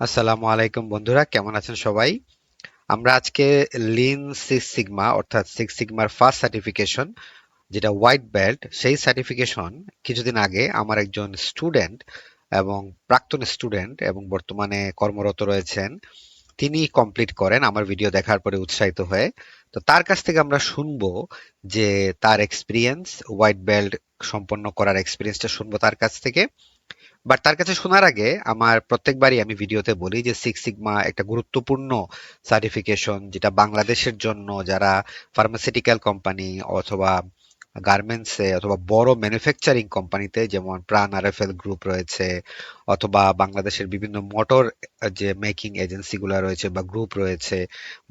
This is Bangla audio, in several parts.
আসসালামু আলাইকুম বন্ধুরা, কেমন আছেন সবাই? আমরা আজকে লিন সিক্স সিগমা অর্থাৎ সিক্স সিগমার ফার্স্ট সার্টিফিকেশন যেটা হোয়াইট বেল্ট সেই সার্টিফিকেশন কিছুদিন আগে আমার একজন স্টুডেন্ট এবং প্রাক্তন স্টুডেন্ট এবং বর্তমানে কর্মরত রয়েছেন, তিনি কমপ্লিট করেন আমার ভিডিও দেখার পরে উৎসাহিত হয়ে। তো তার কাছ থেকে আমরা শুনব যে তার এক্সপিরিয়েন্স হোয়াইট বেল্ট সম্পন্ন করার এক্সপিরিয়েন্সটা শুনব তার কাছ থেকে। বাট তার কাছে শোনার আগে আমার প্রত্যেকবারই আমি ভিডিওতে বলি যে সিক্স সিগমা একটা গুরুত্বপূর্ণ সার্টিফিকেশন যেটা বাংলাদেশের জন্য যারা ফার্মাসিউটিক্যাল কোম্পানি অথবা গার্মেন্টসে অথবা বড় ম্যানুফ্যাকচারিং কোম্পানিতে যেমন প্রাণ আরএফএল গ্রুপ রয়েছে, অথবা বাংলাদেশের বিভিন্ন মোটর যে মেকিং এজেন্সিগুলো রয়েছে বা গ্রুপ রয়েছে,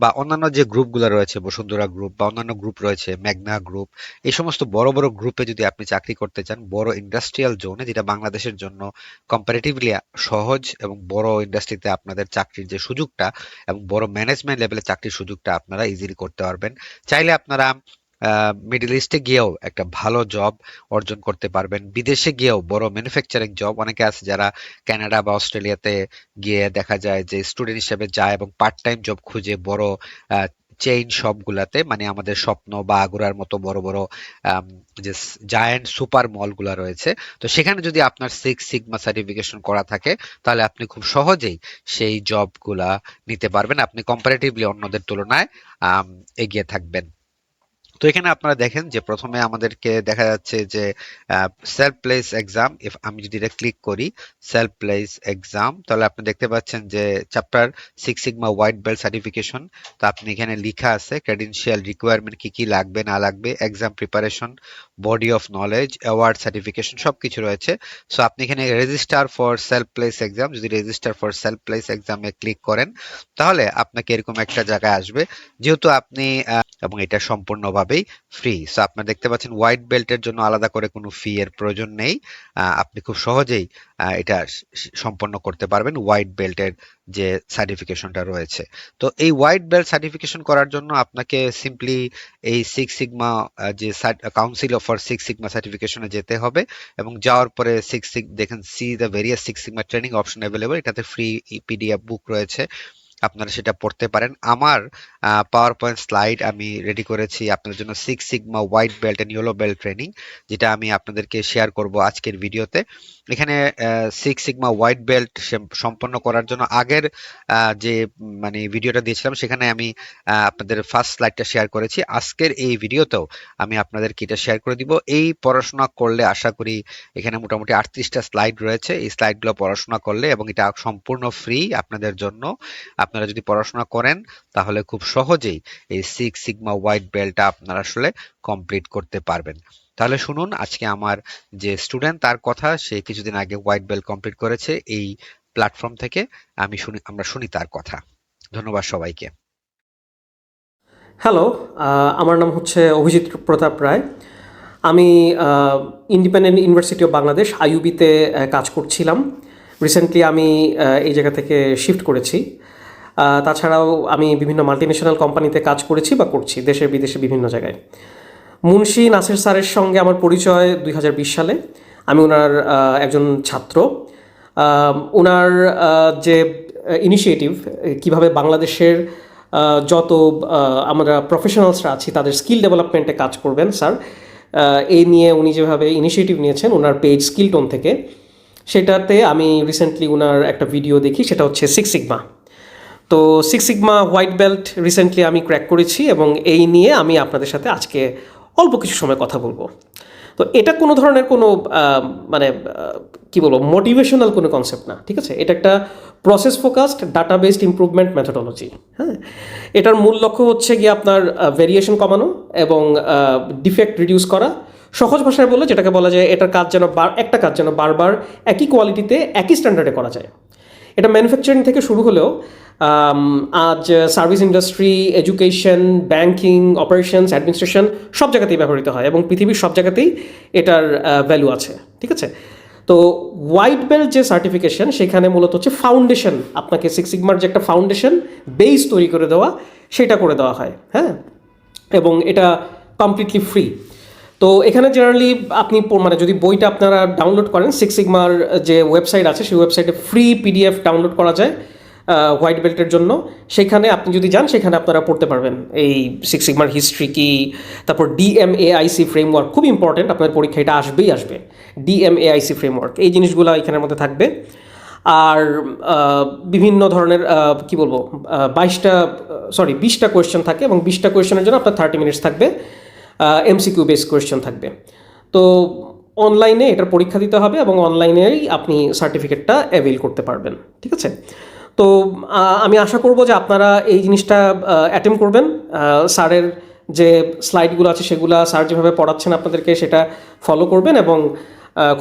বা অন্যান্য যে গ্রুপগুলো রয়েছে, বসুন্ধরা গ্রুপ বা অন্যান্য গ্রুপ রয়েছে, মেঘনা গ্রুপ এই সমস্ত বড় বড় গ্রুপে যদি আপনি চাকরি করতে চান, বড় ইন্ডাস্ট্রিয়াল জোনে যেটা বাংলাদেশের জন্য কম্পারেটিভলি সহজ এবং বড় ইন্ডাস্ট্রিতে আপনাদের চাকরির যে সুযোগটা এবং বড় ম্যানেজমেন্ট লেভেলে চাকরির সুযোগটা আপনারা ইজিলি করতে পারবেন। চাইলে আপনারা মিডল ইস্টে গিয়েও একটা ভালো জব অর্জন করতে পারবেন। বিদেশে গিয়েও বড় ম্যানুফ্যাকচারিং জব অনেকে আছে যারা কানাডা বা অস্ট্রেলিয়াতে গিয়ে দেখা যায় যে স্টুডেন্ট হিসেবে যায় এবং পার্ট টাইম জব খুঁজে বড় চেইন গুলাতে মানে আমাদের স্বপ্ন বা আগুরার মতো বড় বড় যে জায়ান্ট সুপার মলগুলা রয়েছে। তো সেখানে যদি আপনার সিক্স সিগমা সার্টিফিকেশন করা থাকে, তাহলে আপনি খুব সহজেই সেই জবগুলা নিতে পারবেন। আপনি কম্পারেটিভলি অন্যদের তুলনায় এগিয়ে থাকবেন। তো এখানে আপনারা দেখেন যে প্রথমে আমাদেরকে দেখা যাচ্ছে যে সেলফ প্লেস এক্সাম ইফ আমি যদি এটা ক্লিক করি সেলফ প্লেস এক্সাম তাহলে আপনি দেখতে পাচ্ছেন যে chapter six sigma white belt certification তো আপনি এখানে লিখা আছে ক্রেডেনশিয়াল রিকোয়ারমেন্ট কি কি লাগবে, না লাগবে exam preparation body of knowledge award certification সবকিছু রয়েছে। সো আপনি এখানে register for self place exam যদি রেজিস্টার ফর সেলফ প্লেস এক্সামে ক্লিক করেন, তাহলে আপনাকে এরকম একটা জায়গায় আসবে। যেহেতু আপনি এবং এটা সম্পূর্ণভাবেই ফ্রি সো আপনারা দেখতে পাচ্ছেন হোয়াইট বেল্টের জন্য আলাদা করে কোনো ফি এর প্রয়োজন নেই। আপনি খুব সহজেই এটা সম্পন্ন করতে পারবেন হোয়াইট বেল্টের যে সার্টিফিকেশনটা রয়েছে। তো এই হোয়াইট বেল্ট সার্টিফিকেশন করার জন্য আপনাকে সিম্পলি এই সিক্স সিগমা যে কাউন্সিল ফর সিক্স সিগমা সার্টিফিকেশনে যেতে হবে এবং যাওয়ার পরে সিক্স দেখেন see the various six sigma training option available এটাতে ফ্রি পিডিএফ বুক রয়েছে। আপনারা সেটা পড়তে পারেন। আমার পাওয়ার পয়েন্ট স্লাইড আমি রেডি করেছি আপনাদের জন্য six sigma white belt and yellow belt training যেটা আমি আপনাদেরকে শেয়ার করব আজকের ভিডিওতে এখানে সিক্স সিগমা হোয়াইট বেল্ট সম্পন্ন করার জন্য আগের যে মানে ভিডিওটা দিয়েছিলাম, সেখানে আমি আপনাদের ফার্স্ট স্লাইডটা শেয়ার করেছি। আজকের এই ভিডিওতেও আমি আপনাদেরকে এটা শেয়ার করে দিব। এই পড়াশোনা করলে আশা করি এখানে মোটামুটি আটত্রিশটা স্লাইড রয়েছে। এই স্লাইডগুলো পড়াশোনা করলে এবং এটা সম্পূর্ণ ফ্রি আপনাদের জন্য। আপনারা যদি পড়াশোনা করেন, তাহলে খুব সহজেই এই সিক্স সিগমা হোয়াইট বেল্টটা আপনারা আসলে কমপ্লিট করতে পারবেন। তাহলে শুনুন, আজকে আমার যে স্টুডেন্ট তার কথা, সে কিছুদিন আগে হোয়াইট বেল্ট কমপ্লিট করেছে, এই প্ল্যাটফর্ম থেকে আমি শুনি, আমরা শুনি তার কথা। ধন্যবাদ সবাইকে। হ্যালো আমার নাম হচ্ছে অভিজিৎ প্রতাপ রায়। আমি ইন্ডিপেন্ডেন্ট ইউনিভার্সিটি অফ বাংলাদেশ আইউবিতে কাজ করছিলাম। রিসেন্টলি আমি এই জায়গা থেকে শিফট করেছি। তাছাড়াও আমি বিভিন্ন মাল্টিনেশনাল কোম্পানিতে কাজ করেছি বা করছি দেশের বিদেশে বিভিন্ন জায়গায়। মুন্সি নাসির স্যারের সঙ্গে আমার পরিচয় দুই হাজার বিশ সালে। আমি ওনার একজন ছাত্র। ওনার যে ইনিশিয়েটিভ কীভাবে বাংলাদেশের যত আমরা প্রফেশনালসরা আছি, তাদের স্কিল ডেভেলপমেন্টে কাজ করবেন, স্যার। এই নিয়ে উনি যেভাবে ইনিশিয়েটিভ নিয়েছেন, ওনার পেজ স্কিল টোন থেকে, সেটাতে আমি রিসেন্টলি ওনার একটা ভিডিও দেখি, সেটা হচ্ছে সিক্স সিগমা তো six sigma white belt recently আমি ক্র্যাক করেছি এবং এই নিয়ে আমি আপনাদের সাথে আজকে অল্প কিছু সময় কথা বলব। তো এটা কোনো ধরনের কোনো মানে কি বলব মোটিভেশনাল কোনো কনসেপ্ট না, ঠিক আছে? এটা একটা process focused data based improvement methodology হ্যাঁ? এটার মূল লক্ষ্য হচ্ছে গিয়ে আপনার ভেরিয়েশন কমানো এবং ডিফেক্ট রিডিউস করা। সহজ ভাষায় বলে যেটাকে বলা যায়, এটার কাজ যেন বার, একটা কাজ যেন বারবার একই কোয়ালিটিতে একই স্ট্যান্ডার্ডে করা যায়। এটা ম্যানুফ্যাকচারিং থেকে শুরু হলেও আজ service industry education banking operations administration সব জায়গাতেই ব্যবহৃত হয় এবং পৃথিবীর সব জায়গাতেই এটার ভ্যালু আছে, ঠিক আছে? তো হোয়াইট বেল্ট যে সার্টিফিকেশন সেখানে মূলত হচ্ছে ফাউন্ডেশন আপনাকে সিক্স সিগমার যে একটা ফাউন্ডেশন বেস তৈরি করে দেওয়া, সেটা করে দেওয়া হয় হ্যাঁ? এবং এটা কমপ্লিটলি ফ্রি তো এখানে জেনারেলি আপনি মানে যদি বইটা আপনারা ডাউনলোড করেন সিক্স সিগমার যে ওয়েবসাইট আছে, সেই ওয়েবসাইটে ফ্রি পিডিএফ ডাউনলোড করা যায় হোয়াইট বেল্টের জন্য। সেখানে আপনি যদি যান, সেখানে আপনারা পড়তে পারবেন। এই সিক্স সিগমার হিস্ট্রি কি, তারপর ডিএমএআইসি ফ্রেমওয়ার্ক খুব ইম্পর্টেন্ট আপনাদের পরীক্ষা এটা আসবেই আসবে। ডিএমএআইসি ফ্রেমওয়ার্ক এই জিনিসগুলো এখানের মধ্যে থাকবে। আর বিভিন্ন ধরনের কি বলব বাইশটা সরি বিশটা কোয়েশ্চেন থাকে এবং বিশটা কোয়েশ্চেনের জন্য আপনার থার্টি মিনিটস থাকবে। এমসিকিউ বেস কোয়েশ্চেন থাকবে। তো অনলাইনে এটার পরীক্ষা দিতে হবে এবং অনলাইনেই আপনি সার্টিফিকেটটা অ্যাভেল করতে পারবেন, ঠিক আছে? তো আমি আশা করব যে আপনারা এই জিনিসটা অ্যাটেম্প করবেন। স্যারের যে স্লাইডগুলো আছে সেগুলো স্যার যেভাবে পড়াচ্ছেন আপনাদেরকে সেটা ফলো করবেন এবং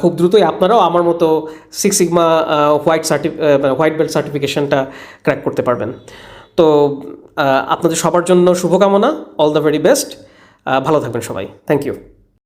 খুব দ্রুতই আপনারাও আমার মতো six sigma white সার্টি white belt সার্টিফিকেশনটা ক্র্যাক করতে পারবেন। তো আপনাদের সবার জন্য শুভকামনা অল দ্য ভেরি বেস্ট ভালো থাকবেন সবাই। Thank you